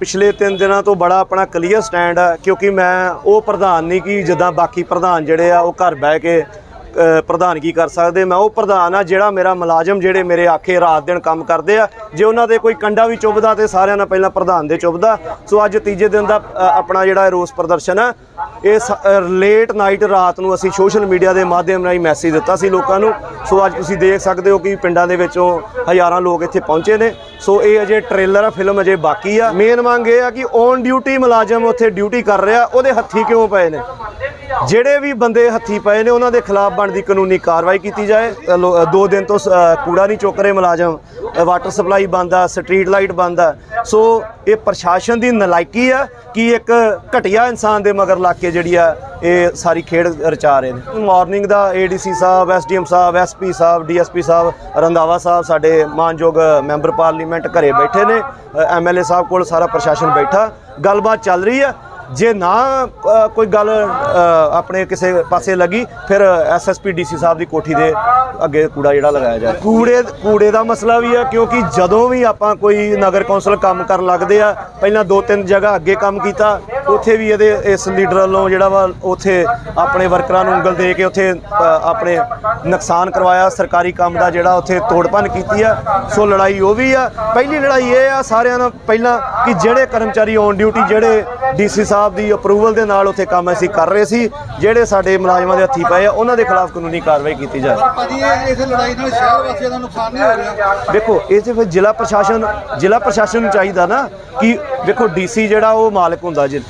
ਪਿਛਲੇ 3 ਦਿਨਾਂ ਤੋਂ ਬੜਾ ਆਪਣਾ ਕਲੀਅਰ ਸਟੈਂਡ ਆ ਕਿਉਂਕਿ ਮੈਂ ਉਹ ਪ੍ਰਧਾਨ ਨਹੀਂ ਕਿ ਜਿੱਦਾਂ ਬਾਕੀ ਪ੍ਰਧਾਨ ਜਿਹੜੇ ਆ ਉਹ ਘਰ ਬਹਿ ਕੇ ਅ, ਪ੍ਰਧਾਨਗੀ ਕਰ ਸਕਦੇ। ਮੈਂ ਉਹ ਪ੍ਰਧਾਨ ਆ ਜਿਹੜਾ ਮੇਰਾ ਮੁਲਾਜ਼ਮ ਜਿਹੜੇ ਮੇਰੇ ਆਖੇ ਰਾਤ ਦਿਨ ਕੰਮ ਕਰਦੇ ਆ। ਜੇ ਉਹਨਾਂ ਦੇ ਕੋਈ ਕੰਡਾ ਵੀ ਚੁੱਭਦਾ ਤੇ ਸਾਰਿਆਂ ਨਾਲ ਪਹਿਲਾਂ ਪ੍ਰਧਾਨ ਦੇ ਚੁੱਭਦਾ। ਸੋ ਅੱਜ ਤੀਜੇ ਦਿਨ ਦਾ ਆਪਣਾ ਜਿਹੜਾ ਰੋਸ ਪ੍ਰਦਰਸ਼ਨ ਆ। ਇਹ ਲੇਟ ਨਾਈਟ ਰਾਤ ਨੂੰ ਅਸੀਂ ਸੋਸ਼ਲ ਮੀਡੀਆ ਦੇ ਮਾਧਿਅਮ ਰਾਹੀਂ ਮੈਸੇਜ ਦਿੱਤਾ ਸੀ ਲੋਕਾਂ ਨੂੰ। ਸੋ ਅੱਜ ਤੁਸੀਂ ਦੇਖ ਸਕਦੇ ਹੋ ਕਿ ਪਿੰਡਾਂ ਦੇ ਵਿੱਚੋਂ ਹਜ਼ਾਰਾਂ ਲੋਕ ਇੱਥੇ ਪਹੁੰਚੇ ਨੇ। ਸੋ ਇਹ ਅਜੇ ਟ੍ਰੇਲਰ ਆ ਫਿਲਮ ਅਜੇ ਬਾਕੀ ਆ। ਮੇਨ ਮੰਗ ਇਹ ਆ ਕਿ ਔਨ ਡਿਊਟੀ ਮੁਲਾਜ਼ਮ ਉੱਥੇ ਡਿਊਟੀ ਕਰ ਰਿਹਾ, ਉਹਦੇ ਹੱਥੀ ਕਿਉਂ ਪਏ ਨੇ? ਜਿਹੜੇ ਵੀ ਬੰਦੇ ਹੱਥੀ ਪਏ ਨੇ, ਉਹਨਾਂ ਦੇ ਖਿਲਾਫ ਬਣਦੀ ਕਾਨੂੰਨੀ ਕਾਰਵਾਈ ਕੀਤੀ ਜਾਏ। ਲੋ- ਦੋ ਦਿਨ ਤੋਂ ਸ- ਕੂੜਾ ਨਹੀਂ ਚੁੱਕ ਰਹੇ ਮੁਲਾਜ਼ਮ। ਵਾਟਰ ਸਪਲਾਈ ਬੰਦ ਆ ਸਟਰੀਟ ਲਾਈਟ ਬੰਦ ਆ। ਸੋ ਇਹ ਪ੍ਰਸ਼ਾਸਨ ਦੀ ਨਲਾਇਕੀ ਆ ਕਿ ਇੱਕ ਘਟੀਆ ਇਨਸਾਨ ਦੇ ਮਗਰ ਲਾ ਕੇ ਜਿਹੜੀ ਆ, ਇਹ ਸਾਰੀ ਖੇਡ ਰਚਾ ਰਹੇ ਨੇ। ਮਾਰਨਿੰਗ ਦਾ ਏਡੀਸੀ ਸਾਹਿਬ ਐਸਡੀਐਮ ਸਾਹਿਬ ਐਸਪੀ ਸਾਹਿਬ ਡੀਐਸਪੀ ਸਾਹਿਬ, ਰੰਧਾਵਾ ਸਾਹਿਬ ਸਾਡੇ ਮਾਨਯੋਗ ਮੈਂਬਰ ਪਾਰਲੀਮੈਂਟ ਘਰੇ ਬੈਠੇ ਨੇ। ਐਮਐਲਏ ਸਾਹਿਬ ਕੋਲ ਸਾਰਾ ਪ੍ਰਸ਼ਾਸਨ ਬੈਠਾ। ਗੱਲਬਾਤ ਚੱਲ ਰਹੀ ਆ। ਜੇ ਨਾ ਕੋਈ ਗੱਲ ਆਪਣੇ ਕਿਸੇ ਪਾਸੇ ਲੱਗੀ, ਫਿਰ ਐਸਐਸਪੀ ਡੀਸੀ ਸਾਹਿਬ ਦੀ ਕੋਠੀ ਦੇ ਅੱਗੇ ਕੂੜਾ ਜਿਹੜਾ ਲਗਾਇਆ ਜਾਏ। ਕੂੜੇ ਕੂੜੇ ਦਾ ਮਸਲਾ ਵੀ ਹੈ ਕਿਉਂਕਿ ਜਦੋਂ ਵੀ ਆਪਾਂ ਕੋਈ ਨਗਰ ਕੌਂਸਲ ਕੰਮ ਕਰਨ ਲੱਗਦੇ ਆ, ਪਹਿਲਾਂ ਦੋ ਤਿੰਨ ਜਗ੍ਹਾ ਅੱਗੇ ਕੰਮ ਕੀਤਾ ਉੱਥੇ ਵੀ ਇਹਦੇ ਇਸ ਲੀਡਰ ਵੱਲੋਂ ਜਿਹੜਾ ਵਾ ਉੱਥੇ ਆਪਣੇ ਵਰਕਰਾਂ ਨੂੰ ਉਂਗਲ ਦੇ ਕੇ ਉੱਥੇ ਆਪਣੇ ਨੁਕਸਾਨ ਕਰਵਾਇਆ ਸਰਕਾਰੀ ਕੰਮ ਦਾ ਜਿਹੜਾ ਉੱਥੇ ਤੋੜਪਨ ਕੀਤੀ ਆ। ਸੋ ਲੜਾਈ ਉਹ ਵੀ ਆ। ਪਹਿਲੀ ਲੜਾਈ ਇਹ ਆ ਸਾਰਿਆਂ ਨਾਲ ਪਹਿਲਾਂ ਕਿ ਜਿਹੜੇ ਕਰਮਚਾਰੀ ਔਨ ਡਿਊਟੀ ਜਿਹੜੇ ਡੀਸੀ ਸਾਹਿਬ ਦੀ ਅਪਰੂਵਲ ਦੇ ਨਾਲ ਉੱਥੇ ਕੰਮ ਅਸੀਂ ਕਰ ਰਹੇ ਸੀ ਜਿਹੜੇ ਸਾਡੇ ਮੁਲਾਜ਼ਮਾਂ ਦੇ ਹੱਥੀ ਪਏ ਆ ਉਹਨਾਂ ਦੇ ਖਿਲਾਫ ਕਾਨੂੰਨੀ ਕਾਰਵਾਈ ਕੀਤੀ ਜਾਏ। ਭਾਜੀ ਇਹ ਇਸ ਲੜਾਈ ਨਾਲ ਸ਼ਹਿਰ ਵਾਸੀਆਂ ਦਾ ਨੁਕਸਾਨ ਨਹੀਂ ਹੋ ਰਿਹਾ। ਦੇਖੋ ਇਹ ਤੇ ਫਿਰ ਜ਼ਿਲ੍ਹਾ ਪ੍ਰਸ਼ਾਸਨ ਜ਼ਿਲ੍ਹਾ ਪ੍ਰਸ਼ਾਸਨ ਨੂੰ ਚਾਹੀਦਾ ਨਾ ਕਿ ਦੇਖੋ ਡੀਸੀ ਜਿਹੜਾ ਉਹ ਮਾਲਕ ਹੁੰਦਾ ਜੀ।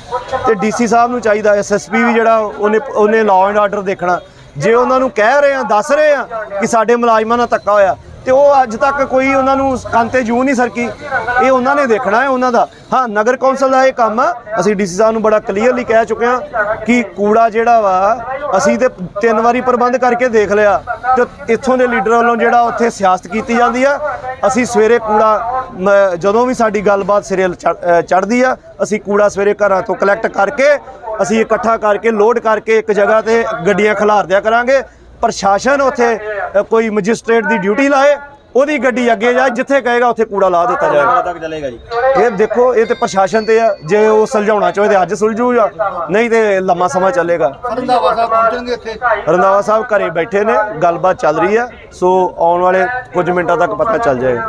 ਤੇ ਡੀਸੀ ਸਾਹਿਬ ਨੂੰ ਚਾਹੀਦਾ ਐਸਐਸਪੀ ਵੀ ਜਿਹੜਾ ਉਹਨੇ ਉਹਨੇ ਲਾਅ ਐਂਡ ਆਰਡਰ ਦੇਖਣਾ। ਜੇ ਉਹਨਾਂ ਨੂੰ ਕਹਿ ਰਹੇ ਆ, ਦੱਸ ਰਹੇ ਆ ਕਿ ਸਾਡੇ ਮੁਲਾਜ਼ਮਾਂ ਨਾਲ ਧੱਕਾ ਹੋਇਆ ਤੇ ਉਹ ਅੱਜ ਤੱਕ ਕੋਈ ਉਹਨਾਂ ਨੂੰ ਕੰਤੇ ਜੂ ਨਹੀਂ ਸਰਕੀ। ਇਹ ਉਹਨਾਂ ਨੇ ਦੇਖਣਾ ਹੈ ਉਹਨਾਂ ਦਾ। ਹਾਂ, ਨਗਰ ਕੌਂਸਲ ਦਾ ਇਹ ਕੰਮ ਆ। ਅਸੀਂ ਡੀਸੀ ਸਾਹਿਬ ਨੂੰ ਬੜਾ ਕਲੀਅਰਲੀ ਕਹਿ ਚੁੱਕੇ ਹਾਂ ਕਿ ਕੂੜਾ ਜਿਹੜਾ ਵਾ, ਅਸੀਂ ਤੇ ਤਿੰਨ ਵਾਰੀ ਪ੍ਰਬੰਧ ਕਰਕੇ ਦੇਖ ਲਿਆ। ਤੇ ਇੱਥੋਂ ਦੇ ਲੀਡਰ ਵੱਲੋਂ ਜਿਹੜਾ ਉੱਥੇ ਸਿਆਸਤ ਕੀਤੀ ਜਾਂਦੀ ਆ, ਅਸੀਂ ਸਵੇਰੇ ਕੂੜਾ, ਮ- ਜਦੋਂ ਵੀ ਸਾਡੀ ਗੱਲਬਾਤ ਸਿਰੇ ਚੜਦੀ ਆ, ਅਸੀਂ ਕੂੜਾ ਸਵੇਰੇ ਘਰਾਂ ਤੋਂ ਕਲੈਕਟ ਕਰਕੇ, ਅਸੀਂ ਇਕੱਠਾ ਕਰਕੇ ਲੋਡ ਕਰਕੇ ਇੱਕ ਜਗ੍ਹਾ ਤੇ ਗੱਡੀਆਂ ਖਿਲਾਰ ਦਿਆ ਕਰਾਂਗੇ। ਪ੍ਰਸ਼ਾਸਨ ਉੱਥੇ ਕੋਈ ਮੈਜਿਸਟ੍ਰੇਟ ਦੀ ਡਿਊਟੀ ਲਾਏ ਉਹਦੀ ਗੱਡੀ ਅੱਗੇ ਜਾਏ ਜਿੱਥੇ ਕਹੇਗਾ ਉੱਥੇ ਕੂੜਾ ਲਾ ਦਿੱਤਾ ਜਾਏਗਾ। ਤੱਕ ਚੱਲੇਗਾ ਜੀ। ਇਹ ਦੇਖੋ ਇਹ ਤੇ ਪ੍ਰਸ਼ਾਸਨ ਤੇ ਆ ਜੇ ਉਹ ਸੁਲਝਾਉਣਾ ਚਾਹੇ ਤੇ ਅੱਜ ਸੁਲਝੂਗਾ ਨਹੀਂ ਤੇ ਲੰਮਾ ਸਮਾਂ ਚੱਲੇਗਾ। ਰੰਧਾਵਾ ਸਾਹਿਬ ਪਹੁੰਚਣਗੇ ਇੱਥੇ। ਰੰਧਾਵਾ ਸਾਹਿਬ ਘਰੇ ਬੈਠੇ ਨੇ ਗੱਲਬਾਤ ਚੱਲ ਰਹੀ ਆ ਸੋ ਆਉਣ ਵਾਲੇ ਕੁਝ ਮਿੰਟਾਂ ਤੱਕ ਪਤਾ ਚੱਲ ਜਾਏਗਾ।